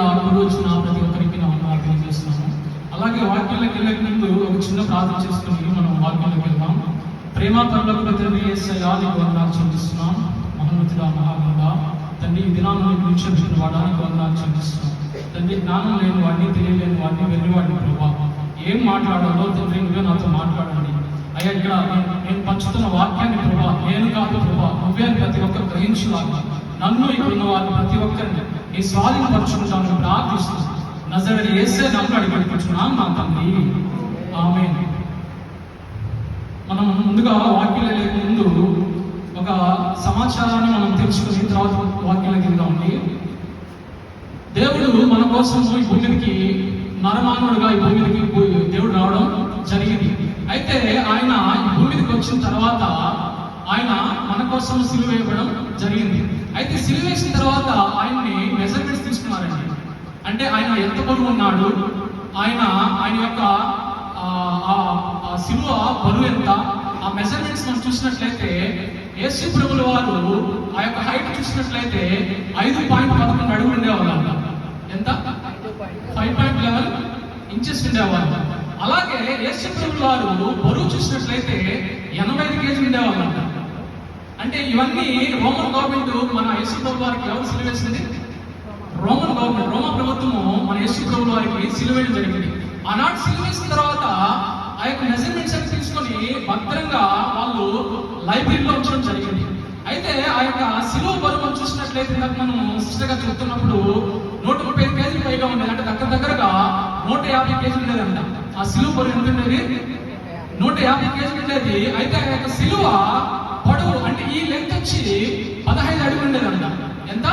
ఇక్కడ వచ్చిన ప్రతి ఒక్కరికి నా ప్రార్థన చేస్తున్నాను. అలాగే వాక్యాలకు వెళ్ళక ముందు ఒక చిన్న ప్రార్థన చేసుకుని మనం వాక్యాలకు వెళ్దాం. ప్రేమ పనులకు ఏసయ్యా నీకు వందనాలు చెల్లిస్తున్నాం. మహోన్నతుడా మహాగంగా తండ్రి ఈ దినాన్ని నీకు నిక్షేపించిన వాడానికి వందనాలు చెల్లిస్తున్నాం. తండ్రి జ్ఞానం లేని వాడిని తెలియలేని వాడిని వెళ్ళివాడిని ప్రభా ఏం మాట్లాడాలో తండ్రి నువ్వే నాతో మాట్లాడండి. అయ్యా ఇక్కడ నేను- పంచుతున్న వాక్యాన్ని ప్రభా నేను కాదు ప్రభా నువ్వే ప్రతి ఒక్కరు గ్రహించులాగా. నన్ను ఇక్కడ ఉన్న వారిని ప్రతి ఒక్కరిని నీ స్వాధీనపరచుకుంటాను ప్రార్థిస్తూ నజరడి వేసే నన్ను అడిగిపెట్టుకున్నాను నా తండ్రి. ఆమె మనం ముందుగా వాక్యాలు లేక ముందు ఒక సమాచారాన్ని మనం తెలుసుకుని తర్వాత వాక్యాలకు వెళ్దామండి దేవుడు మన కోసం ఈ భూమి మీదకి ఈ భూమి మీదకి దేవుడు రావడం జరిగింది. అయితే ఆయన ఈ భూమి మీదకి వచ్చిన తర్వాత ఆయన మన కోసం సిలువ వేయడం జరిగింది. అయితే సిలువ వేసిన తర్వాత ఆయన్ని మెజర్మెంట్స్ తీసుకున్నారండి. అంటే ఆయన ఎంత పొడవు ఉన్నాడు ఆయన ఆయన యొక్క ఆ, సిలువ బరువు ఎంత? ఆ మెజర్మెంట్స్ మనం చూసినట్లయితే ఏసీ ప్రభుల వారు ఆ యొక్క హైట్ చూసినట్లయితే ఐదు పాయింట్ పదకొండు అడుగు ఉండేవాళ్ళంట ఎంత? ఫైవ్ పాయింట్ లెవెన్ ఇంచెస్ ఉండేవాళ్ళు. అలాగే ఏసీ ప్రభుల వారు బరువు చూసినట్లయితే ఎనభై ఐదు కేజీలు ఉండేవాళ్ళంట అంటే ఇవన్నీ రోమన్ గవర్నమెంట్ మన యేసు ప్రభు వారికి ఎవరు సిలువ వేసింది రోమన్ గవర్నమెంట్ రోమన్ ప్రభుత్వము మన యేసు ప్రభు వారికి సిలువేయడం జరిగింది. ఆనాడు సిలువ వేసిన తర్వాత ఆ యొక్క మెజర్మెంట్స్ అని తీసుకొని భద్రంగా వాళ్ళు లైబ్రరీలో ఉంచడం జరిగింది. అయితే ఆ యొక్క సిలువ బరువు చూసినట్లయితే నాకు మనం సిస్టర్గా చెప్తున్నప్పుడు నూట ముప్పై ఐదు కేజీలు పైగా ఉండేది. అంటే దగ్గర దగ్గరగా నూట యాభై కేజీలు ఉండేదంట ఆ సిలువ బరువు ఎంత ఉండేది? నూట యాభై కేజీలు ఉండేది. అయితే ఆ యొక్క సిలువ పొడవు అంటే ఈ లెంత్ వచ్చి పదహైదు అడుగులు ఉండేదంట ఎంత?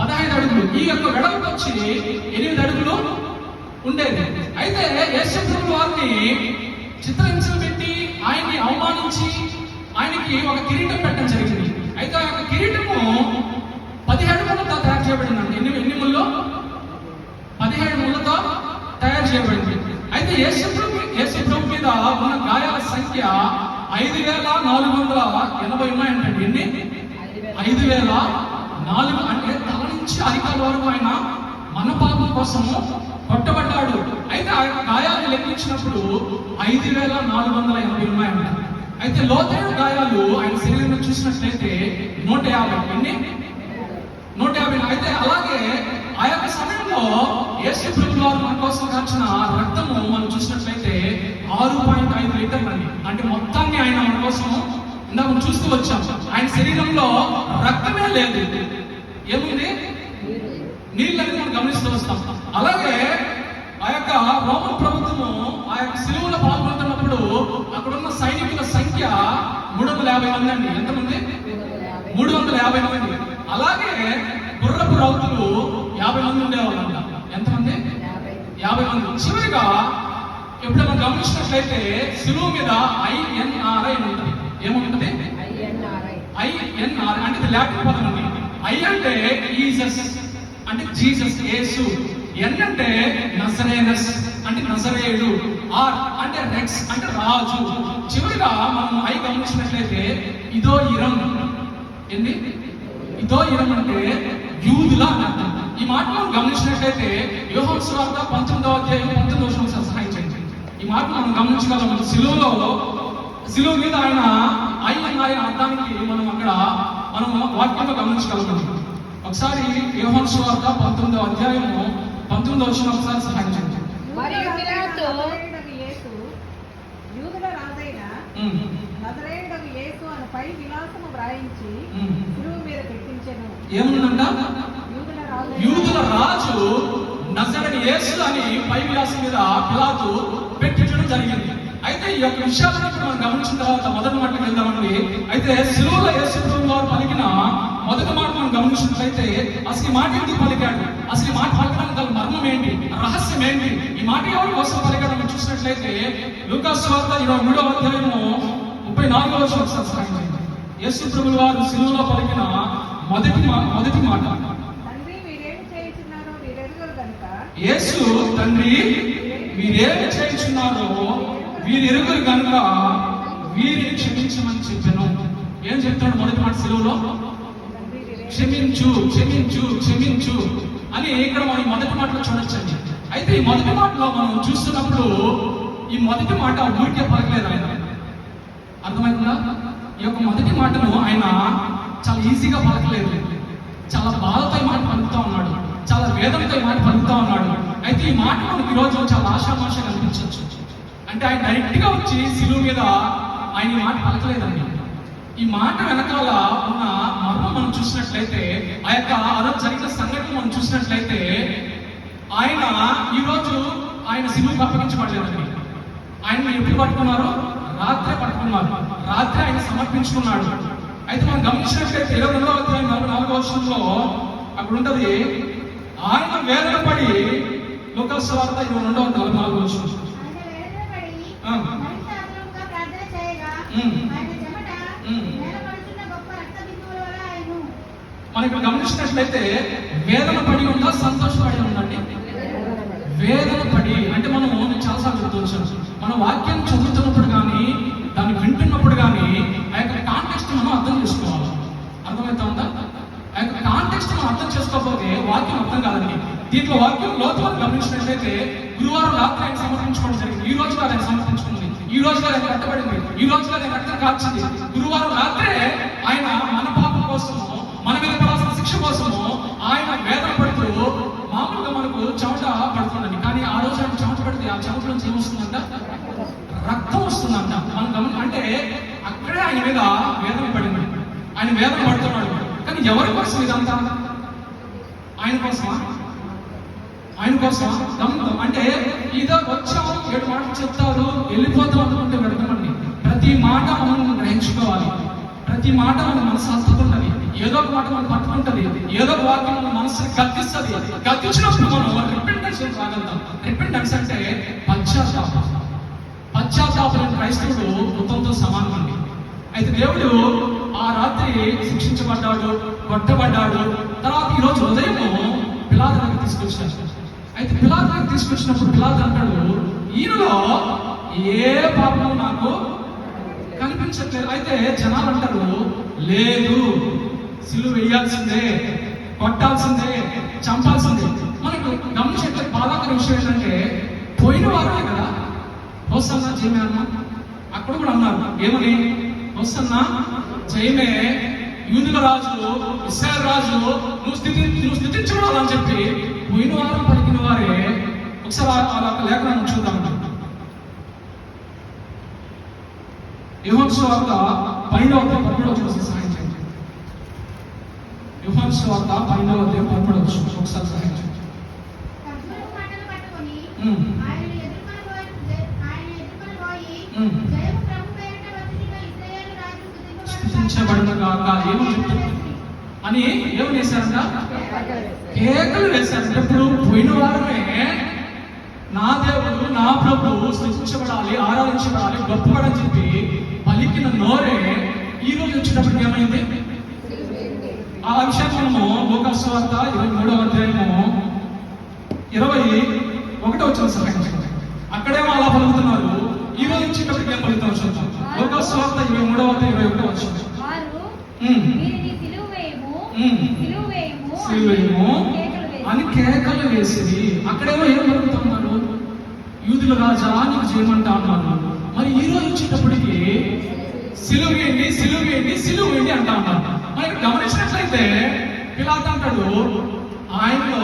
పదహైదు అడుగులు. ఈ యొక్క వెడల్పు వచ్చి ఎనిమిది అడుగులు ఉండేది. అయితే యేసుప్రభు వారిని చిత్రహింసలు పెట్టి ఆయన్ని అవమానించి ఆయనకి ఒక కిరీటం పెట్టడం జరిగింది. అయితే ఆ యొక్క కిరీటము పదిహేడు ముళ్ళతో తయారు చేయబడిందండి ఎన్ని ఎన్ని ముళ్ళు? పదిహేడు ముళ్ళతో తయారు చేయబడింది. అయితే యేసుప్రభు యేసుప్రభు మీద ఉన్న గాయాల సంఖ్య ఐదు వేల నాలుగు వందల ఎనభై ఉన్నాయంటే ఎన్ని? ఐదు వేల నాలుగు అంటే తల నుంచి అధికారుల వరకు ఆయన మన పాపం కోసము కొట్టబడ్డాడు. అయితే గాయాలు లెక్కించినప్పుడు ఐదు వేల నాలుగు వందల ఎనభై ఉన్నాయంట అయితే లోతైన గాయాలు ఆయన శరీరంలో చూసినట్లయితే నూట యాభై. ఎన్ని? నూట యాభై. అయితే అలాగే ఆ యొక్క సమయంలో యేసు ప్రభు వారు మన కోసం కాచిన రక్తము మనం చూసినట్లయితే ఆరు పాయింట్ ఐదు లీటర్లు అండి. అంటే మొత్తాన్ని ఆయన మన కోసం ఇందాక మనం చూస్తూ వచ్చాం. ఆయన శరీరంలో రక్తమే లేదు. ఏముంది? నీళ్ళని మనం గమనిస్తూ వస్తాం. అలాగే ఆ యొక్క రోమన్ ప్రభుత్వము ఆ యొక్క సిలువులో పాల్గొంటున్నప్పుడు అక్కడ ఉన్న సైనికుల సంఖ్య మూడు వందల యాభై మంది అండి. ఎంతమంది? మూడు వందల యాభై మంది. అలాగే గుర్రపు రౌతులు యాభై మంది ఉండేవాళ్ళంట. ఎంతమంది? యాభై మంది. చివరిగా ఎప్పుడైనా గమనించినట్లయితే సిలువు మీద ఐఎన్ఆర్ఐ అని ఉంటుంది. ఏముంటుంది? ఐఎన్ఆర్ అంటే ల్యాప్టాప్ లాటిన్ పదం ఉంది ఐ అంటే ఈజస్ అంటే జీసస్ యేసు. ఎన్ అంటే నజరేనస్ అంటే నజరేయుడు. ఆర్ అంటే రెక్స్ అంటే రాజు. చివరిగా మనం ఐ గమనించినట్లయితే ఇదో ఇరం. ఏంది? ఇదో అంటే యూదుల. ఈ మాట మనం గమనించినట్లయితే యోహన్ స్వార్థ పంతొమ్మిదవ అధ్యాయం పంతొమ్మిదవ సంవత్సరం సహాయం చేయండి ఈ మాట మనం గమనించగలం. సిలువలో సిలువ మీద ఆయన ఆయన ఆయన అర్థానికి మనం అక్కడ మనం వాక్యంలో గమనించగలుగుతాం ఒకసారి యోహన్ స్వార్థ పంతొమ్మిదవ అధ్యాయము పంతొమ్మిదవ వచ్చిన ఒకసారి సహాయం చేయండి మరియు యూదుల రాజైన ఉమ్, నజరేయుడగు యేసు అని పై విలాసము వ్రాయించి. శిలువ మీద పెట్టించెను. ఏముందంట? యూదుల రాజు నజరని యేసు అని పై విలాసం మీద పిలాతు పెట్టించడం జరిగింది. అయితే ఈ యొక్క విషయాలను మనం గమనించిన తర్వాత మొదటి మాటకి వెళ్దామండి. అయితే సిలువలో యేసు వారు పలికిన మొదటి మాట మనం గమనించినట్లయితే అసలు ఈ మాట ఎందుకు పలికాడు? అసలు ఈ మాట పలకడానికి గల మర్మం ఏంటి? రహస్యం ఏంటి? ఈ మాట ఎవరి కోసం పలికాడు మనం చూసినట్లయితే లూకాస్ వార్త ఇరవై మూడవ అధ్యాయము ముప్పై నాలుగవ వచ్చిన. యేసు ప్రభుల వారు సిలువలో పలికిన మొదటి మొదటి మాట. మీరేమి యేసు తండ్రి వీరేమి చేయించున్నారో వీరెరుగురు కనుక వీరిని క్షమించమని చెప్పాను. ఏం చెప్తాడు మొదటి మాట సెలవులో? మీరేమి క్షమించు క్షమించు క్షమించు అని ఇక్కడ మనం మొదటి మాటలో చూడొచ్చండి. అయితే ఈ మొదటి మాటలో మనం చూస్తున్నప్పుడు ఈ మొదటి మాట ఊరికే పలకలేదు ఆయన. అర్థమైందా ఈ యొక్క మొదటి మాటను ఆయన చాలా ఈజీగా పలకలేదు. చాలా బాధతో మాట పలుకుతా ఉన్నాడు. చాలా వేదనతో మాట పలుకుతా ఉన్నాడు. అయితే ఈ మాట మనకి ఈరోజు చాలా ఆశామాష కనిపించవచ్చు. అంటే ఆయన డైరెక్ట్గా వచ్చి సిలువు మీద ఆయన ఈ మాట పలకలేదండి. ఈ మాట వెనకాల ఉన్న మర్మం మనం చూసినట్లయితే ఆ యొక్క ఆ జరిగిన సంఘటన మనం చూసినట్లయితే ఆయన ఈ రోజు ఆయన సిలువుకి అప్పగించబడలేదండి. ఆయన ఎప్పుడు పట్టుకున్నారు? రాత్రే పట్టుకున్నారు రాత్రి ఆయన సమర్పించుకున్నాడు. అయితే మనం గమనించినట్లయితే ఇరవై రెండవ అధ్యాయం నలభై నాలుగో వర్షంలో అక్కడ ఉంటది ఆయన వేదన పడి లోకస్వార్త ఇరవై రెండవ నలభై నాలుగో వర్షం వేదనపడి. మనం ఇక్కడ గమనించినట్లయితే వేదన పడి ఉందా సంతోషపడి ఉందండి వేదన పడి అంటే మనం నేను చాలాసార్లు చెప్తూ వచ్చాను. మన వాక్యం చదువుతున్నప్పుడు కానీ దాన్ని వింటున్నప్పుడు కానీ ఆ యొక్క కాంటెక్స్ట్ మనం అర్థం చేసుకోవాలి. అర్థమవుతా ఉందా? ఆ యొక్క కాంటెక్స్ట్ మనం అర్థం చేసుకోకపోతే వాక్యం అర్థం కాదండి. దీంట్లో వాక్యం లోతుగా గమనించినట్లయితే గురువారం రాత్రి ఆయన సమర్పించుకోవడం జరిగింది. ఈ రోజు కాదు ఆయన సమర్పించుకుంది. ఈ రోజు కాదు ఆయన కట్టబడింది ఈ రోజు కాదు ఆయన రక్తం కాల్చింది. గురువారం రాత్రే ఆయన మన పాపం కోసము మన మీద పడాల్సిన శిక్ష కోసము ఆయన వేదన పడుతూ మామూలుగా మనకు చెమట పడుతుందండి. కానీ ఆ రోజు ఆయన చెమట పడితే నుంచి ఏమొస్తుందంట రక్తం వస్తుందంట. మనం గమని అంటే అక్కడే ఆయన మీద వేదన పడింది. ఆయన వేదన పడుతున్నాడు. కానీ ఎవరి కోసం ఇదంతా? ఆయన కోసమా? ఆయన కోసం గమనిద్దాం. అంటే ఇదో వచ్చాం ఏడు మాటలు చెప్తారు వెళ్ళిపోతాం అనుకుంటే వెళ్ళమండి ప్రతి మాట మనం గ్రహించుకోవాలి. ప్రతి మాట మన మనసు హత్తుకుంటది. ఏదో ఒక మాట మనం పట్టుకుంటది ఏదో ఒక వాక్యం మన మనసుని గద్దిస్తుంది గద్దించినప్పుడు మనం రిపెంటెన్స్ రాగలుగుతాం. రిపెంటెన్స్ అంటే పశ్చాత్తాపం. పశ్చాత్తాపం క్రైస్తవుడు మృతంతో సమానం అండి అయితే దేవుడు ఆ రాత్రి శిక్షించబడ్డాడు కొట్టబడ్డాడు. తర్వాత ఈరోజు ఉదయం పిలాదానికి తీసుకొచ్చాడు. అయితే పిలాదానికి తీసుకొచ్చినప్పుడు పిలాద అంటాడు ఈయనలో ఏ పాపం నాకు కనిపించట్లేదు. అయితే జనాలు అంటారు లేదు. సిల్లు వేయాల్సిందే కొట్టాల్సిందే చంపాల్సిందే. మనకు గమనించే బాధాకర విషయం ఏంటంటే పోయిన వారమే కదా హోసన్న జయమే అన్న. అక్కడ కూడా అన్నారు ఏమని? హోసన్న జయమే యూదుల రాజులు ఇస్రాయల్ రాజులు నువ్వు స్థితి నువ్వు స్థితించబడాలని చెప్పి పోయిన వారం పలికిన వారే ఒకసారి ఆ- ఆ లేఖనాన్ని చూద్దాం. యువన్ వార్త పన్నెండవ పన్నెండవ చూసి సాయం స్వార్త పన్నెండవ అధ్యాయం పదమూడవ వచ్చిన ఒకసారి సహాయం? అని ఏమని వేశారంట? కేకలు వేశారంట. ఇప్పుడు పోయిన వారమే నా దేవుడు నా ప్రభు స్థుతించబడాలి ఆరాధించబడాలి గొప్పవాడని చెప్పి పలికిన నోరే ఈ రోజు వచ్చేటప్పటికి ఏమైంది? ఆ విషయం మనము లోకాస్వార్త ఇరవై మూడవ అధ్యాయము ఇరవై ఒకటో వచ్చిన సహాయం చేయండి. అక్కడేమో అలా పలుకుతున్నారు. ఈ రోజు వచ్చేటప్పటికి ఏం పలుకుతారు చూద్దాం. లోకాస్వార్త ఇరవై మూడవ అధ్యాయం ఇరవై ఒకటో వచ్చింది అని కేకలు వేసింది అక్కడేమో ఏం జరుగుతున్నారు యూదుల రాజా నీకు చేయమంటా అన్నారు మరి ఈ రోజు వచ్చేటప్పటికి సిలువ వేయండి సిలువ వేయండి సిలువ వేయండి అంటా ఉన్నారు. మరి గమనించినట్లయితే పిలాత్ అంటాడు ఆయనలో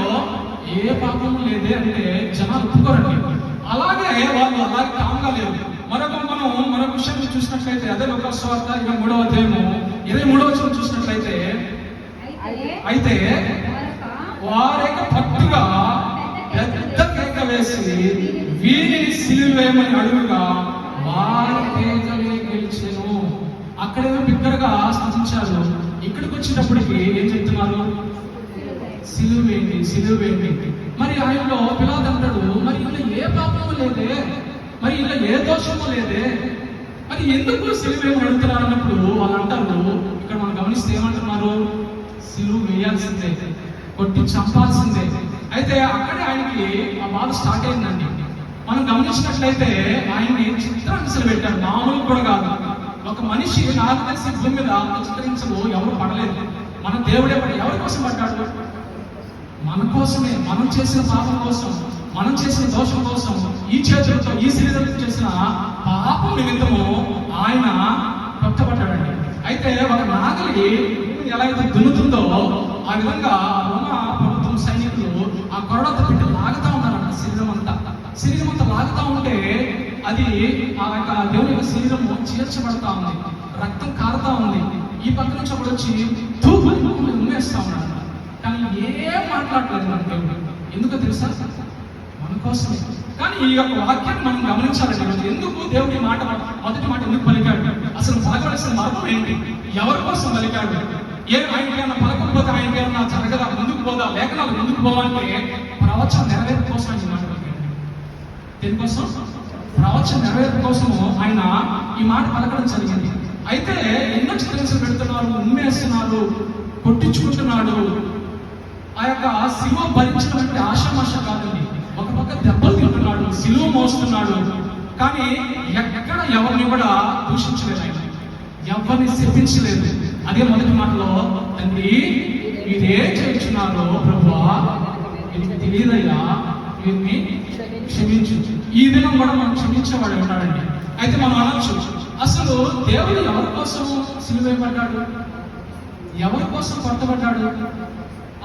ఏ పాపం లేదే అంటే జనాలు ఒప్పుకోరండి. అలాగే వాళ్ళు అలాగే కామ్గా లేరు. మరొక మనం మరొక విషయం చూసినట్లయితే అదే ఒక స్వార్థ ఇరవై మూడవ అధ్యాయము ఇరవై మూడవ వచ్చిన చూసినట్లయితే అయితే వారేక పట్టుగా పెద్ద కేక వేసి వీరి సిలివేమని అడుగుగా వారి కేకలే గెలిచాను. అక్కడేమో బిగ్గరగా స్థితించారు ఇక్కడికి వచ్చేటప్పటికి ఏం చెప్తున్నారు? సిలువేంటి సిలువేంటి మరి ఆయనలో పిలాద్ అంటాడు మరి ఇలా ఏ పాపము లేదే? మరి ఇలా ఏ దోషము లేదే? మరి ఎందుకు సిలువేమని అడుగుతున్నారు అన్నప్పుడు వాళ్ళు అంటారు ఇక్కడ మనం గమనిస్తే ఏమంటున్నారు? సిలువ వేయాల్సిందే కొట్టి చంపాల్సిందే. అయితే అక్కడే ఆయనకి ఆ బాధ స్టార్ట్ అయిందండి. మనం గమనించినట్లయితే ఆయన్ని చిత్రాంశలు పెట్టారు మామూలు కూడా కాదు. ఒక మనిషి నాకు తెలిసి భూమి మీద అంత ఎవరు పడలేదు. మన దేవుడే పడి ఎవరి కోసం పడ్డాడు? మన కోసమే మనం చేసిన పాపం కోసం మనం చేసిన దోషం కోసం ఈ చేతులతో ఈ శరీరంతో చేసిన పాపం నిమిత్తము ఆయన కొట్టబడ్డాడండి అయితే ఒక నాగలి ఎలా అయితే దున్నుతుందో ఆ విధంగా రోమ ప్రభుత్వం సైనికులు ఆ కొరడతో పెట్టి లాగుతా ఉన్నారంట శరీరం అంతా. శరీరం అంతా లాగుతా ఉంటే అది ఆ యొక్క దేవుని యొక్క శరీరము చేర్చబడతా ఉంది. రక్తం కారుతా ఉంది. ఈ పక్క నుంచి ఒకడు వచ్చి తూపు ఉమ్మేస్తా ఉన్నాడు. కానీ ఏం మాట్లాడలేదు మన దేవుడు. ఎందుకో తెలుసా? మన కోసమే. కానీ ఈ యొక్క వాక్యాన్ని మనం గమనించాలండి ఎందుకు దేవుడి మాట మొదటి మాట ఎందుకు పలికాడు? అసలు పలకవలసిన మార్గం ఏంటి? ఎవరి కోసం పలికాడు? ఏ ఆయనకి ఏమన్నా పలకపోతే ఆయనకి ఏమన్నా జరగదా? ముందుకు పోదా? లేఖనాలు ముందుకు పోవాలంటే ప్రవచన నెరవేర్పు కోసం ఆయన ఈ మాట పలికాడు దేనికోసం? ప్రవచన నెరవేర్పు కోసము ఆయన ఈ మాట పలకడం జరిగింది. అయితే ఎన్నో చిత్రహింసలు పెడుతున్నారు ఉమ్మేస్తున్నారు కొట్టించుకుంటున్నాడు. ఆ యొక్క శిలువ భరించినటువంటి ఆశమాష కాదండి ఒక పక్క దెబ్బలు తింటున్నాడు శిలువ మోస్తున్నాడు. కానీ ఎక్కడ ఎవరిని కూడా దూషించలేదు ఆయన. ఎవరిని శపించలేదు. అదే మొదటి మాటలో తండ్రి మీరేం చేయించున్నారో ప్రభు వీరికి తెలియదయ్యా. వీరిని క్షమించు. ఈ దినం కూడా మనం క్షమించేవాడు ఉంటాడండి. అయితే మనం అనొచ్చు అసలు దేవుడు ఎవరి కోసం సిలువేయబడ్డాడు ఎవరి కోసం కొట్టబడ్డాడు?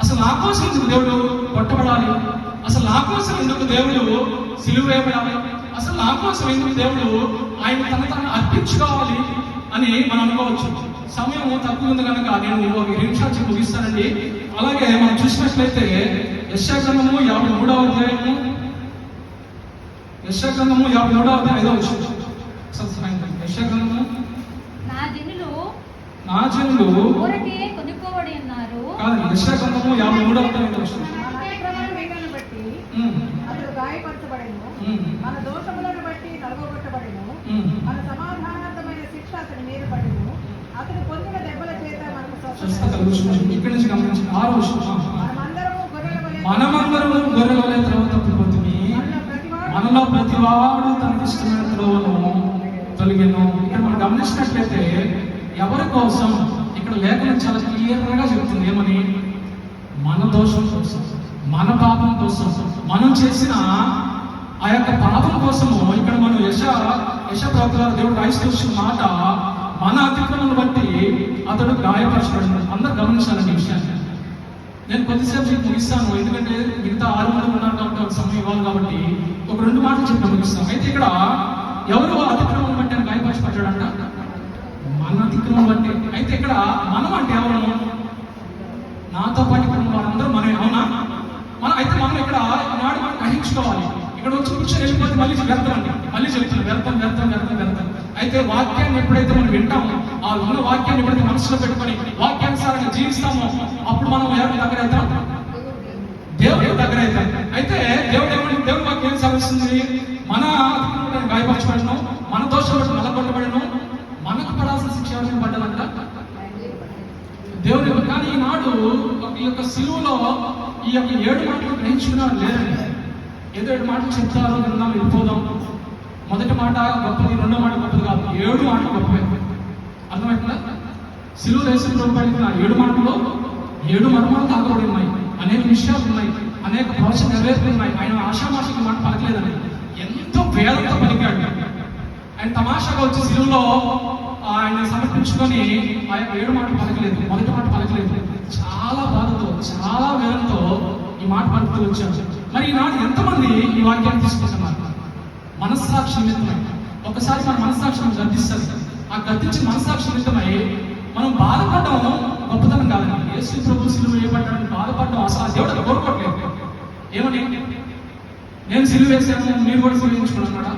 అసలు నా కోసం ఎందుకు దేవుడు కొట్టబడాలి? అసలు నా కోసం ఎందుకు దేవుడు సిలువ అసలు నా కోసం ఎందుకు దేవుడు ఆయన తన తను అర్పించుకోవాలి అని మనం అనుకోవచ్చు. సమయం తక్కువ ఉంది కనుక నేను ఒక నిమిషాలు ముగిస్తానండి. అలాగే మనం చూసినట్లయితే యశాగ్రంథము యాభై మూడవ అధ్యాయము. యశాగ్రంథము యాభై మూడవ అధ్యాయం ఐదవ విషయం యశాగ్రంథము నా జనులు నా జనులు ఊరకే కొనుక్కోబడి ఉన్నారు. కాదు యశాగ్రంథము యాభై మూడవ అధ్యాయం ఐదవ మన బట్టి ఉమ్, అతడు గాయపరచబడెను. ఉమ్, మన దోషములను బట్టి నలగొట్టబడెను ఉమ్. మన సమాధానార్థమైన శిక్ష అతని మీద పడెను. అతడు పొందిన దెబ్బల చేత మనకు స్వస్థత ఇక్కడి నుంచి గమనించి ఆరో విషయం మనమందరము గొర్రెల వలె మనమందరము గొర్రెల వలె త్రోవ తప్పిపోతుంది మనలో ప్రతి వాడు ప్రతివాడు తొలగిను. ఇక్కడ మనం గమనించినట్లయితే ఎవరి కోసం ఇక్కడ లేఖనం చాలా క్లియర్గా చెప్తుంది. ఏమని? మన దోషం కోసం మన పాపం కోసం మనం చేసిన ఆ యొక్క పాపం కోసము ఇక్కడ మనం యశ యశ ప్రవక్త దేవుడు రాయిస్తూ మాట మన అతిక్రమను బట్టి అతడు గాయపరచబడినాడు అందరు గమనించాలండి విషయాన్ని. నేను కొద్దిసేపు చెప్పి ముగిస్తాను ఎందుకంటే మిగతా ఆరు మంది ఉన్నారు కాబట్టి ఒక సమయం ఇవ్వాలి కాబట్టి ఒక రెండు మాటలు చెప్పి ముగిస్తాను. అయితే ఇక్కడ ఎవరు అతిక్రమం బట్టి అని గాయపరచబడ్డాడంట? మన అతిక్రమం బట్టి. అయితే ఇక్కడ మనం అంటే ఎవరు? నాతో పాటు ఇక్కడ ఉన్న వారందరూ మనమే అవునా? మనం అయితే మనం ఇక్కడ నాడు మనం గ్రహించుకోవాలి. ఇక్కడ వచ్చి కూర్చొని వెళ్ళిపోతే మళ్ళీ వ్యర్థమండి మళ్ళీ చెప్తాను వ్యర్థం వ్యర్థం వ్యర్థం వ్యర్థం. అయితే వాక్యాన్ని ఎప్పుడైతే మనం వింటామో ఆ ఉన్న వాక్యాన్ని ఎప్పుడైతే మనసులో పెట్టుకొని వాక్యానుసారంగా జీవిస్తామో అప్పుడు మనం ఎవరికి దగ్గర అవుతాం దేవుడు దగ్గర అవుతాం అయితే దేవుడు ఏమని దేవుడు వాక్యం ఏం సాధిస్తుంది? మన గాయపరచబడను మన దోషం నలగొట్టబడను మనకు పడాల్సిన శిక్ష ఎవరైనా పడ్డదంట? దేవుడు కానీ ఈనాడు ఈ యొక్క సిలువలో ఈ యొక్క ఏడు మాటలు గ్రహించుకున్నారు లేదండి. ఏదో ఏడు మాటలు చెప్తారు విన్నాం వెళ్ళిపోదాం మొదటి మాట గొప్పది రెండో మాట గొప్పది కాదు ఏడు మాటలు గొప్పవే. అర్థమవుతుందా? సిలువ వేసిన రూపాయలు ఆ ఏడు మాటల్లో ఏడు మర్మాలు దాగబడి ఉన్నాయి అనేక విషయాలు ఉన్నాయి అనేక ప్రవచన నెరవేర్పులు ఉన్నాయి. ఆయన ఆశామాషకి మాట పలకలేదని. ఎంతో వేదంతో పలికాడు. ఆయన తమాషాగా వచ్చి సిలువలో ఆయన సమర్పించుకొని ఆ యొక్క ఏడు మాట పలకలేదు మొదటి మాట పలకలేదు. చాలా బాధతో చాలా వేదంతో ఈ మాట పలుకుతూ వచ్చాడు. మరి ఈనాడు ఎంతమంది ఈ వాక్యాన్ని తీసుకుంటున్నారు? మనస్సాక్షి నిమిత్తమై. ఒకసారి మన మనస్సాక్షిని గర్దిస్తుంది ఆ గర్తించి మనస్సాక్షి నిమిత్తమై మనం బాధపడడం గొప్పతనం కాదండి యేసు ప్రభు సిలువ వేయబడ్డాడు బాధపడడం అసలు ఆ దేవుడు అది కోరుకోవట్లేదు. ఏమని? నేను సిలువ వేసాను మీరు కూడా సిలువ వేయించుకున్నాడా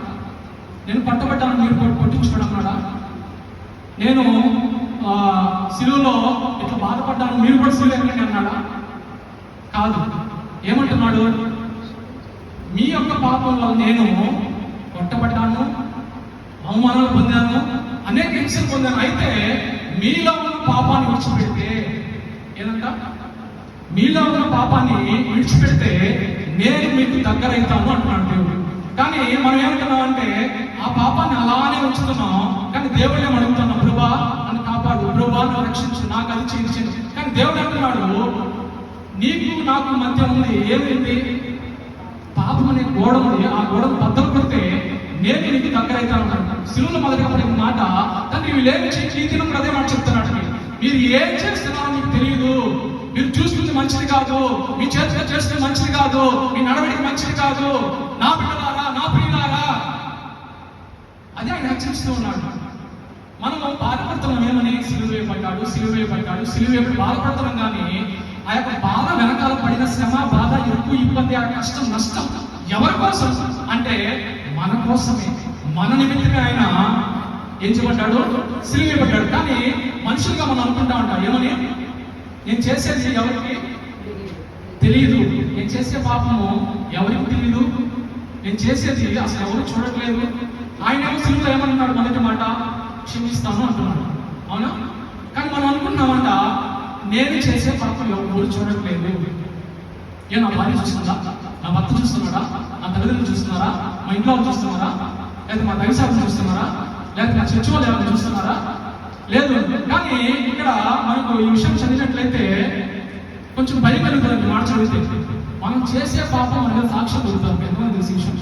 నేను పట్టబడ్డాను మీరు కొట్టి కొట్టించుకోవడం నేను సిలువలో ఇట్లా బాధపడ్డాను మీరు కూడా సిలువ ఎక్కండి అన్నాడా? కాదు. ఏమంటున్నాడు? మీ యొక్క పాపం వల్ల నేను కొట్టబడ్డాను అవమానాలు పొందాను అనేక హింసలు పొందాను. అయితే మీలో ఉన్న పాపాన్ని విడిచిపెడితే ఏదంట? మీలో ఉన్న పాపాన్ని విడిచిపెడితే నేను మీకు దగ్గర అవుతాను అంటున్నాడు దేవుడు. కానీ మనం ఏమంటున్నాం అంటే ఆ పాపాన్ని అలానే ఉంచుతున్నాం కానీ దేవుడు ఏమడుగుతున్నాం ప్రభా అని కాపాడు. ప్రభా నువ్వు రక్షించు. నాకు అది చేయించు. కానీ దేవుడు అంటున్నాడు నీకు నాకు మధ్య ఉంది. ఏమైంది? పాపం అనే గోడ ఉంది ఆ గోడను బద్దలు కొడితే నేను నీకు దగ్గర అవుతాను శిలువలో మొదటిగా పడిన మాట తండ్రి వీళ్ళేమి చేసి అదే మాట చెప్తున్నాడు మీరు. ఏం చేస్తున్నారో మీకు తెలియదు మీరు చూస్తుంది మంచిది కాదు. మీ చేతిగా చేస్తే మంచిది కాదు. మీ నడవడికి మంచిది కాదు. నా పిల్లలారా నా ప్రియులారా. అదే ఆయన హెచ్చరిస్తూ ఉన్నాడు. మనము బాధపడుతున్నాం ఏమని సిలువే పడ్డాడు సిలువే పడ్డాడు సిలువే బాధపడుతున్నాం కానీ ఆ యొక్క బాధ వెనకాల పడిన శ్రమ ఇబ్బంది ఆ కష్టం నష్టం. ఎవరి కోసం? అంటే మన కోసమే. మన నిమిత్తమే ఆయన ఏం చేయబడ్డాడు? సిలివేయబడ్డాడు కానీ మనుషులుగా మనం అనుకుంటా ఉంటాం. ఏమని? నేను చేసేది ఎవరికి? తెలియదు నేను చేసే పాపము ఎవరికి తెలియదు నేను చేసేది అసలు ఎవరు చూడట్లేదు. ఆయన ఏమో సిలువులో ఏమన్నాడు? మొదటి మాట క్షమిస్తాను అంటున్నాడు. అవునా? కానీ మనం అనుకున్నామంట నేను చేసే పాపం ఎవరు చూడట్లేదు. ఏ నా భార్య చూస్తుందా నా భర్త చూస్తున్నాడా? నా తల్లిదండ్రులు చూస్తున్నారా? మా ఇంట్లో చూస్తున్నారా? లేదా మా దైవశాఖలు చూస్తున్నారా? లేదా నా చర్చి వాళ్ళు ఎవరైనా చూస్తున్నారా? లేదు. కానీ ఇక్కడ మనకు ఈ విషయం చదివినట్లయితే కొంచెం భయం కలుగుతుంది మాట చదివితే. మనం చేసే పాపం అనేది సాక్ష్యం దొరుకుతుంది ఎంతమంది తెలిసి విషయం?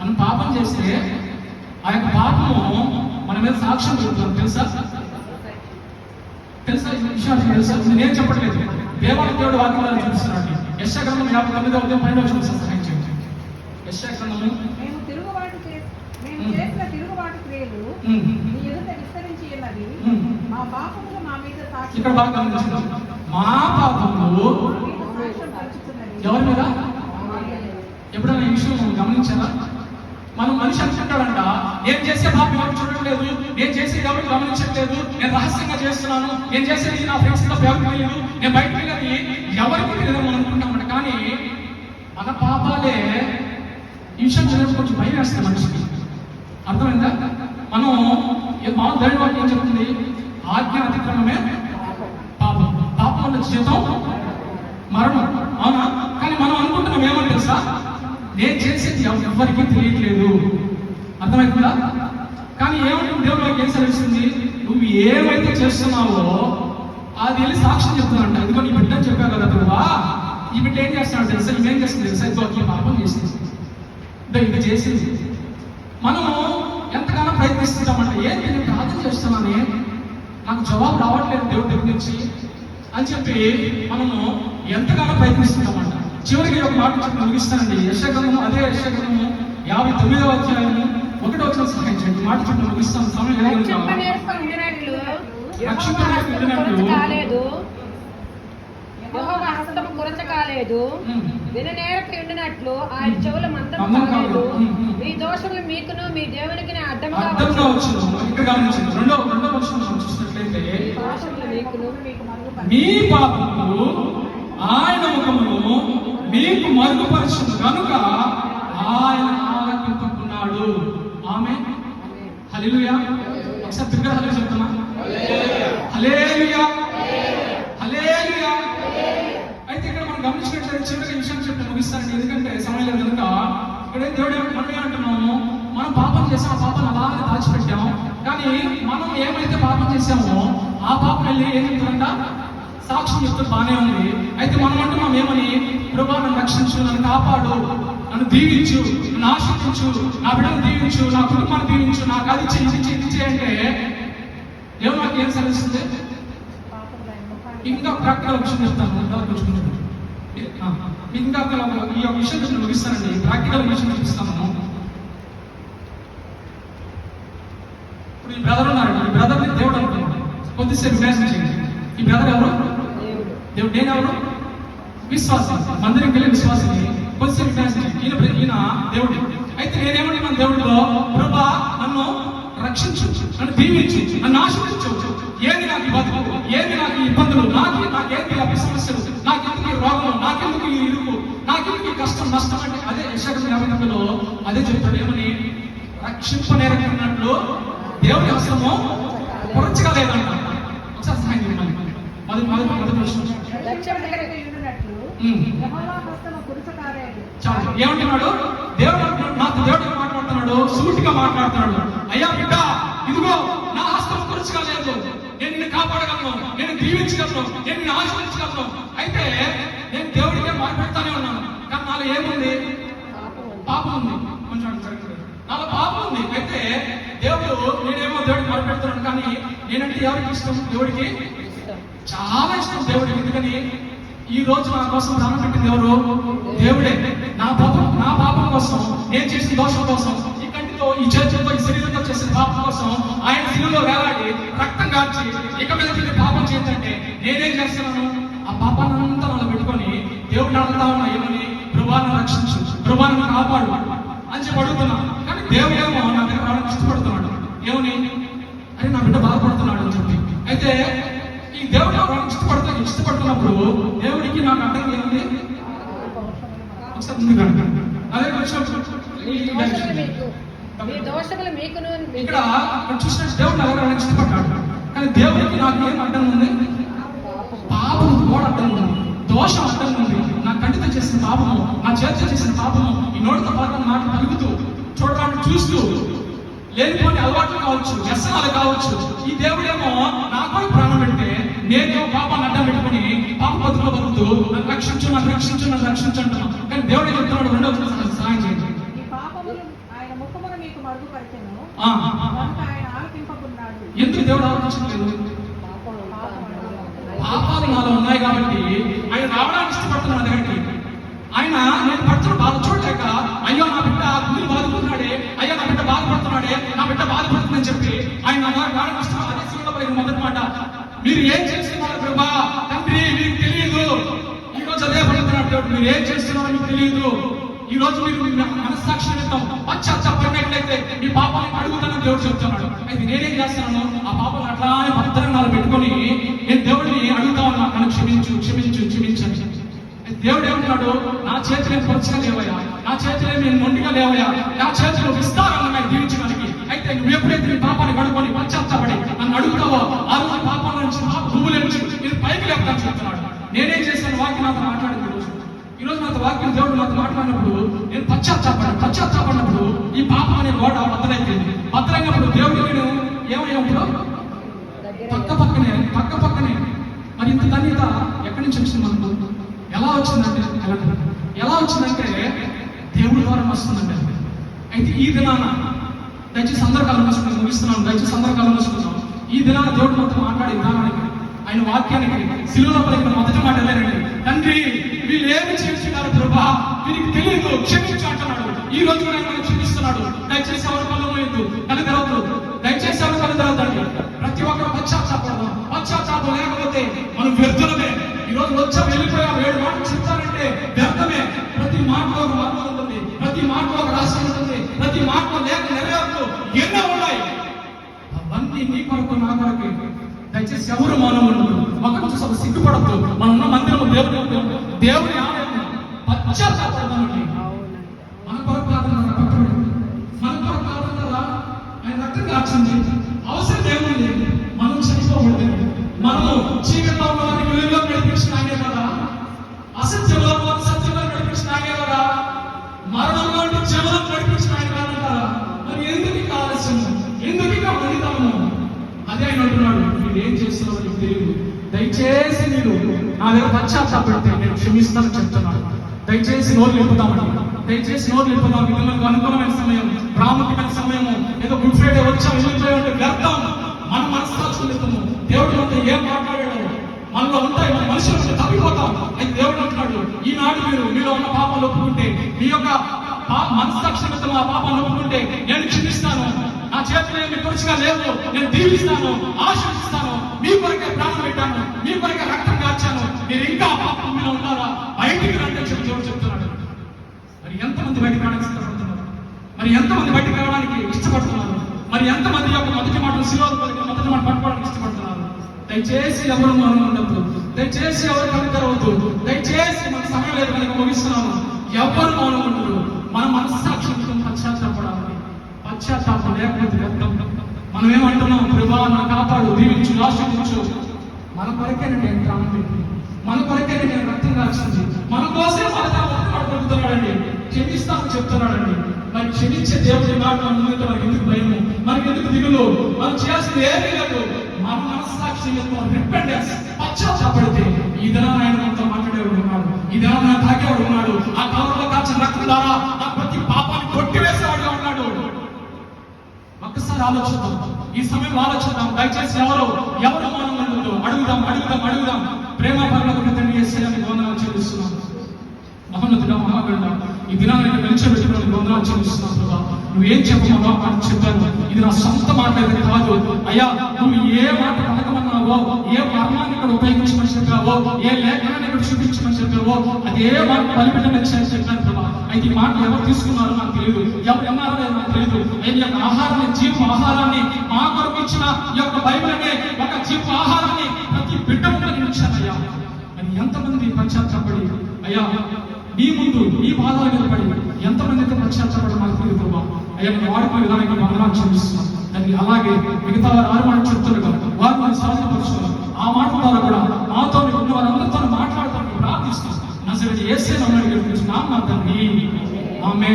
మనం పాపం చేస్తే ఆ యొక్క పాపము మన మీద సాక్ష్యం దొరుకుతుంది తెలుసా? తెలుసా ఈ విషయం తెలుసా? నేను చెప్పట్లేదు. దేవాల దేవుడు వాక్యాలను చూపిస్తున్నాడు. యశ గ్రంథం యాభై తొమ్మిదో ఉదయం పైన వచ్చిన సహాయం చేయండి యశ గ్రంథము మేము తిరుగుబాటు చే మేము ఉమ్. చేసిన తిరుగుబాటు క్రియలు ఉమ్, నీ ఎదుట విస్తరించి ఉన్నది ఉమ్. మా పాపములు మా మీద సాక్షి ఇక్కడ బాగా మా పాపములు. ఎవరి మీద. ఎప్పుడైనా ఈ విషయం గమనించారా మనం మనిషి అనుకుంటాడంట నేను చేసే పాపం ఎవరు చూడట్లేదు నేను చేసేది ఎవరు గమనించట్లేదు నేను రహస్యంగా చేస్తున్నాను నేను చేసేది నా ఫ్రెండ్స్ ఎవరికి తెలియదు నేను బయటకు వెళ్ళి ఎవరికి తెలియదు కానీ మన పాపాలే ఈ విషయం చదివినప్పుడు కొంచెం భయం వేస్తుంది మనిషికి అర్థమైందా? మనం మామూలు దేవుడి వాటి ఏం చెప్తుంది? ఆజ్ఞ అతిక్రమమే పాపం. పాపం వల్ల జీతం మరణం. అవునా? కానీ మనం అనుకుంటున్నాం ఏమని తెలుసా? నేను చేసేది ఎవరికీ తెలియట్లేదు. అర్థమవుతుందా కానీ ఏమంటుంది దేవుడు నాకు ఏం సెలవిస్తుంది? నువ్వు ఏమైతే చేస్తున్నావో అది వెళ్ళి సాక్ష్యం చెప్తున్నాడంట ఎందుకో నీ బిడ్డ చెప్పావు కదా ప్రభువా ఈ బిడ్డ ఏం చేస్తున్నాడు తెలుసా? ఇవేం చేస్తుంది తెలుసా? ఇదిగో ఈ పాపం చేసింది. ఇదో ఇది చేసింది. మనము ఎంతగానో ప్రయత్నిస్తుంటామంటే. ఏంటి నేను ప్రార్థన చేస్తున్నానే? నాకు జవాబు రావట్లేదు దేవుడి దగ్గర నుంచి. అని చెప్పి మనము ఎంతగానో ప్రయత్నిస్తుంటామంట. చివరికి ఒక మాట చెప్పి ముగిస్తానండి. యశగ్రంథము అదే యశగ్రంథము యాభై తొమ్మిదవ అధ్యాయము ఒకటో వచ్చిన సహాయం చేయండి మాట చెప్పి ముగిస్తాను సమయం రక్షణ కాలేదు. కాలేదు. విననేరక ఉండినట్లు ఆయన చెవుల మందం కాలేదు. మీ దోషములు మీకును మీ దేవునికి అడ్డముగా గమనించండి. రెండో చూసినట్లయితే. మీ పాపములు ఆయన ముఖమును మీకు మరుగుపరచును కనుక ఆయన ఆలకింపుకున్నాడు. ఆమె హల్లెలూయా. ఒకసారి దగ్గర హల్లెలూయా చెప్తున్నా ఇక్కడ మనం గమనించినట్లయితే ఈ విషయం చెప్పి ముగిస్తానండి. ఎందుకంటే సమయం లేదు కనుక. ఇక్కడ దేవుడు మనం ఏమంటున్నాము మనం పాపం చేసాం ఆ పాపం అలాగే దాచిపెట్టాము. కానీ మనం ఏమైతే పాపం చేసామో ఆ పాపం వెళ్ళి ఏం చెప్తుందంట? సాక్ష్యం చెప్తే బానే ఉంది. అయితే మనం అంటున్నాం ఏమని ప్రభా నన్ను రక్షించు నన్ను కాపాడు నన్ను దీవించు నన్ను ఆశించు నా బిడ్డను దీవించు నా కుటుంబాన్ని దీవించు నాకు అది ఇది చెయ్యి అంటే దేవుడు నాకు ఏం ముఖానికి ఇంకా ప్రాక్టికల్ విషయం చెప్తాను. కూర్చుకుంటాను ఇంకా ఒక- ఈ యొక్క విషయం నేను ముగిస్తానండి ప్రాక్టికల్ విషయం చూపిస్తాను ఇప్పుడు ఈ బ్రదర్ ఉన్నారండి ఈ బ్రదర్ దేవుడు అనుకున్నాడు కొద్దిసేపు ఇమాజిన్ చేయండి. ఈ బ్రదర్ ఎవరు? దేవుడు. నేను ఎవరు విశ్వాసం. మందిరం వెళ్ళి విశ్వాసం కొద్దిసేపు ఇమాజిన్ చేయండి. ఈయన ఈయన దేవుడు. అయితే నేనేమంటున్నాను దేవుడిలో ప్రభా నన్ను రక్షించు. నన్ను దీవించు. నన్ను ఆశీర్వదించు. ఏది నాకు బతుకు ఏది నాకు ఇబ్బందులు? నాకు నాకేంటి అభి సమస్యలు? రోగం నాకెందుకు ఈ ఇరుకు? నాకెందుకు ఈ కష్టం నష్టం? అంటే అదే యశాఖ యాభై తొమ్మిదిలో అదే చెప్తాడు. ఏమని? రక్షింపనేరకున్నట్లు దేవుడి అవసరము పొరచగలేదంట ఒకసారి సహాయం చేయండి. మొదటి మొదటి మొదటి. చాలు. ఏమంటున్నాడు? దేవుడు నాతో దేవుడు మాట్లాడుతున్నాడు? సూటిగా మాట్లాడుతున్నాడు. అయ్యా బిడ్డ ఇదిగో నా హస్తం కురుచుగా లేదు నేను నిన్ను కాపాడగలను. నేను దీవించగలను. నేను ఆశ్రయించగలను అయితే నేను దేవుడికే మాట్లాడుతూనే ఉన్నాను. కానీ నాలో ఏముంది? పాపం ఉంది. కొంచెం నాలో పాపం ఉంది. అయితే దేవుడు నేనేమో దేవుడికి మొరపెడుతున్నాను కానీ నేనంటే ఎవరికి ఇష్టం? దేవుడికి? చాలా ఇష్టం దేవుడికి. ఎందుకని? ఈ రోజు నా కోసం ప్రాణం పెట్టింది ఎవరు? దేవుడే. నా పాపం నా పాపం కోసం నేను చేసిన దోషం కోసం ఈ కంటితో ఈ చర్చతో ఈ శరీరంతో చేసిన పాపం కోసం ఆయన శిలువలో వేలాడి రక్తం కాచి ఇక మీద తిరిగి పాపం చేయొచ్చంటే నేనేం చేస్తున్నాను? ఆ పాపాన్ని అంతా నాలో పెట్టుకొని దేవుడు అడుగుతా ఉన్నా ఏమని ప్రభాను రక్షించు ప్రభాను కాపాడు అని చెప్పి అడుగుతున్నాను. కానీ దేవుడు ఏమో నా దగ్గర రావడం ఇష్టపడుతున్నాడు. ఏమని? అరే నా బిడ్డ బాధపడుతున్నాడు అని చెప్పి. అయితే ఈ దేవుడు రావడం ఇష్టపడుతూ ఇష్టపడుతున్నప్పుడు దేవుడికి నాకు అర్థం ఏంది ఒకసారి ముందుకు అదే కొంచెం మీ దోషములు మీకు మీకును ఇక్కడ ఇక్కడ చూసిన దేవుడు నా దగ్గర ఇష్టపడ్డాడు కానీ దేవుడికి నాకు ఏం అడ్డం ఉంది? పాపం కూడా అడ్డం ఉంది. దోషం అడ్డం ఉంది. నా కంటితో చేసిన పాపము నా చేతితో చేసిన పాపము ఈ నోటితో పాపం మాట కలుగుతూ చూడడానికి చూస్తూ లేనిపోని అలవాట్లు కావచ్చు వ్యసనాలు కావచ్చు ఈ దేవుడేమో నా ప్రాణం పెడితే నేనేమో పాపాన్ని అడ్డం పెట్టుకుని పాప బతుకులో బతుకుతూ నన్ను రక్షించు నన్ను రక్షించు నన్ను రక్షించు అంటున్నాను కానీ దేవుడు చెప్తున్నాడు? రెండో సహాయం చేయండి ఈ పాపములు ఆయన ముఖమును మీకు మరుగుపరిచెను ఆ, ఆ, ఆ. కనుక ఆయన ఆలకింపకున్నాడు ఎందుకు దేవుడు ఆలోచించలేదు పాపం పాపాలు నాలో ఉన్నాయి కాబట్టి ఆయన రావడానికి ఇష్టపడుతున్నాడు దగ్గరికి. ఆయన నేను పడుతున్న బాధ చూడలేక అయ్యో నా బిడ్డ గుండెలు బాధపడుతున్నాడే అయ్యో నా బిడ్డ బాధపడుతున్నాడే నా బిడ్డ బాధపడుతుందని చెప్పి ఆయన అదే మొదటి మాట. మీరు ఏం చేస్తున్నారు ప్రభా? తండ్రి మీకు తెలియదు. ఈ రోజు అదే పడుతున్నాడు మీరు ఏం చేస్తున్నారో మీకు తెలియదు. ఈ రోజు మీరు మీ మనస్సాక్షి నిమిత్తం పశ్చాత్తాపడినట్లయితే మీ పాపాన్ని అడుగుతానని దేవుడు చెప్తున్నాడు. అయితే నేనేం చేస్తున్నాను? ఆ పాపను అట్లానే భద్రంగా పెట్టుకొని నేను దేవుడిని అడుగుతా ఉన్నా. నన్ను క్షమించు క్షమించు క్షమించు దేవుడు ఏమంటున్నాడు? నా చేతిలో ఏం లేవయా నా చేతిలో నేను మొండిగా లేవయా నా చేతిలో విస్తారంగా జీవించడానికి. అయితే నువ్వు ఎప్పుడైతే నీ పాపాన్ని కడుకొని పశ్చాత్తాపడి నన్ను అడుగుతావో ఆ రోజు పాపాల నుంచి పాప భూముల నుంచి నేను పైకి లేపుతాను చెప్తున్నాడు. నేనేం చేశాను? వాకి నాతో మాట్లాడింది ఈరోజు ఈ రోజు నాతో వాక్యం దేవుడు నాతో మాట్లాడినప్పుడు నేను పశ్చాత్తాపడ్డాను పశ్చాత్తాపడినప్పుడు ఈ పాపం అనే గోడ బద్దలైపోయింది బద్దలైనప్పుడు దేవుడు నేను ఏమయ్యప్పుడు పక్క పక్కనే పక్క పక్కనే. మరి ఇంత ధన్యత ఎక్కడి నుంచి వచ్చింది మనకు? ఎలా వచ్చిందంటే ఎలా? ఎలా వచ్చిందంటే దేవుడి ద్వారా వస్తుందండి అయితే ఈ దినాన దయచేసి సందర్భాలు కాలం ముగిస్తున్నాను. దయచేసి అందరూ కాలం ఈ దినాన దేవుడు మనతో మాట్లాడే విధానానికి ఆయన వాక్యానికి సిలువలో పలికిన మొదటి మాట లేరండి తండ్రి వీళ్ళు ఏమి చేస్తున్నారు ప్రభా? వీరికి తెలియదు క్షమించు అంటున్నాడు. ఈ రోజు కూడా ఆయన క్షమిస్తున్నాడు. దయచేసి ఎవరు కళ్ళు మూయద్దు కళ్ళు తెరవద్దు. దయచేసి ఎవరు కళ్ళు తెరవద్దండి. ప్రతి ఒక్కరు పశ్చాత్తాపడదాం. పశ్చాత్తాపం లేకపోతే మనం వ్యర్థులమే. ఈ రోజు వచ్చా వెళ్ళిపోయా. ఏడు మాటలు చెప్తారంటే వ్యర్థమే. ప్రతి మాటలో ఒక మర్మం ఉంటుంది. ప్రతి మాటలో ఒక రహస్యం ఉంటుంది. ప్రతి మాటలో లేక నెరవేర్పు ఎన్నో ఉన్నాయి. అవన్నీ నీ కొరకు నా కొరకు. దయచేసి ఎవరు మౌనం ఉండదు ఒకరి చూసి ఒక సిగ్గుపడద్దు. మనం ఉన్న మందిరం దేవుడు దేవుని ఆలయం పశ్చాత్తాపడదామండి మన కొరకు కాదన్నారా పక్కన మన కొరకు కాదన్నారా ఆయన రక్తం కాచింది అవసరం ఏముంది? మనం చనిపోకూడదు. మనము చీకట్లో ఉన్న వెలుగులో నడిపించిన ఆయనే కదా. అసత్యంలో సత్యంలో నడిపించిన ఆయనే కదా. మరణంలో జీవనం నడిపించిన ఆయన కాదంటారా? మరి ఎందుకు ఆలస్యం ఎందుకు ఇక అదే ఆయన అంటున్నాడు. ఏం చేస్తున్నావు నీకు తెలియదు. దయచేసి మీరు నా దగ్గర పశ్చాత్తాపడితే నేను క్షమిస్తాను చెప్తున్నాను. దయచేసి నోరు నింపుతామండి దయచేసి నోరు నింపుదాం పిల్లలకు అనుకూలమైన సమయం ప్రాముఖ్యమైన సమయము ఏదో గుడ్ ఫ్రైడే వచ్చాం వెళ్ళిపోయి ఉంటే వ్యర్థం మన మనస్సాక్షి ఇస్తాము దేవుడు మనతో ఏం మాట్లాడాడు మనలో ఉంటాయి మన మనుషులు తప్పిపోతాం. అయితే దేవుడు అంటున్నాడు ఈనాడు మీరు మీలో ఉన్న పాపాలు ఒప్పుకుంటే మీ యొక్క పా- మనస్సాక్షి ఆ పాపాలు ఒప్పుకుంటే నేను క్షమిస్తాను. నా చేతిలో ఏమి తుడిచిగా లేదు నేను దీవిస్తాను ఆశీర్వదిస్తాను మీ కొరకే ప్రాణం పెట్టాను మీ కొరకే రక్తం కాచాను. మీరు ఇంకా పాపం మీద ఉన్నారా బయటికి రండి అని చెప్పి దేవుడు చెప్తున్నాడు. మరి ఎంతమంది బయటికి రావడానికి ఇష్టపడుతున్నారు? మరి ఎంతమంది బయటికి రావడానికి ఇష్టపడుతున్నారు? మరి ఎంతమంది యొక్క మొదటి మాటలు శిరోధ మొదటి మాట పట్టుకోవడానికి ఇష్టపడుతున్నారు? దయచేసి ఎవరు మౌనం ఉండద్దు. దయచేసి ఎవరు కళ్ళు తెరవద్దు. దయచేసి మనకు సమయం లేదు కనుక ముగిస్తున్నాము ఎవరు మౌనం ఉండరు? మన మనస్సాక్షి పశ్చాత్తాపడాలి. పశ్చాత్తాపం లేకపోతే వ్యర్థం మనం ఏమంటున్నాం ప్రభా నా కాపాడు దీవించు ఆశ్రయించు మన కొరకే నేను ప్రాణం మన కొరకే నేను రక్తం కాల్చింది మన కోసం పడుతున్నాడండి క్షమిస్తామని చెప్తున్నాడండి. మరి క్షమించే దేవుడి మాట మన ముందు మనకి ఎందుకు భయము? మనకి ఎందుకు దిగులు? మనం చేయాల్సింది ఏమీ లేదు. మన మనస్సాక్షి రిపెండెన్స్ పశ్చాత్తాపడితే ఈ దినాన్ని ఆయన మనతో మాట్లాడేవాడు ఉన్నాడు. ఈ దినాన్ని ఆయన తాకేవాడు ఉన్నాడు. ఆ కాలంలో కాచిన రక్తం ద్వారా ఒకసారి ఆలోచిద్దాం. ఈ సమయంలో ఆలోచిద్దాం. దయచేసి ఎవరు? ఎవరు మౌనంగా ఉండదు అడుగుదాం అడుగుదాం అడుగుదాం. ప్రేమ పరులకు తండ్రి చేసేయాలని వందనాలు చెల్లిస్తున్నాం. మహోన్నతుడ మహాగండ ఈ దినాన్ని నిలిచబెట్టుకుని వందనాలు చెల్లిస్తున్నాం ప్రభా. నువ్వు ఏం చెప్పమన్నా మాట చెప్పాను ఇది నా సొంత మాట కాదు. అయ్యా నువ్వు ఏ మాట పలకమన్నావో ఏ మర్మాన్ని ఇక్కడ ఉపయోగించమని చెప్పావో? ఏ లేఖనాన్ని ఇక్కడ చూపించమని చెప్పావో? అదే మాట బలిపెట్టమని చెప్పాను ప్రభా. అయితే ఈ మాట ఎవరు తీసుకున్నారో నాకు తెలియదు. ఎవరు విన్నారో లేదో నాకు తెలియదు. ఈ యొక్క ఆహారాన్ని జీవ ఆహారాన్ని మా కొరకు ఇచ్చిన యొక్క బైబిల్ అనే ఒక జీవ ఆహారాన్ని ప్రతి బిడ్డ ముందు ఇచ్చానయ్యా అని ఎంతమంది పశ్చాత్తాపడి అయ్యా మీ ముందు మీ బాధల మీద పడి ఎంతమంది అయితే పశ్చాత్తాపడి నాకు తెలియదు ప్రభా? అయ్యా నేను వాడుకునే విధానానికి వందనాలు చూపిస్తున్నాను. దాన్ని అలాగే మిగతా వారు ఆరు మాట చెప్తుండగా వారు మనం సహజపరుచుకున్నారు ఆ మాట ద్వారా కూడా మాతో ఉన్న వారందరితో మాట్లాడతాను ప్రార్థిస్తాను నా సరే ఏసే నమ్మని నాన్న తండ్రి. ఆమె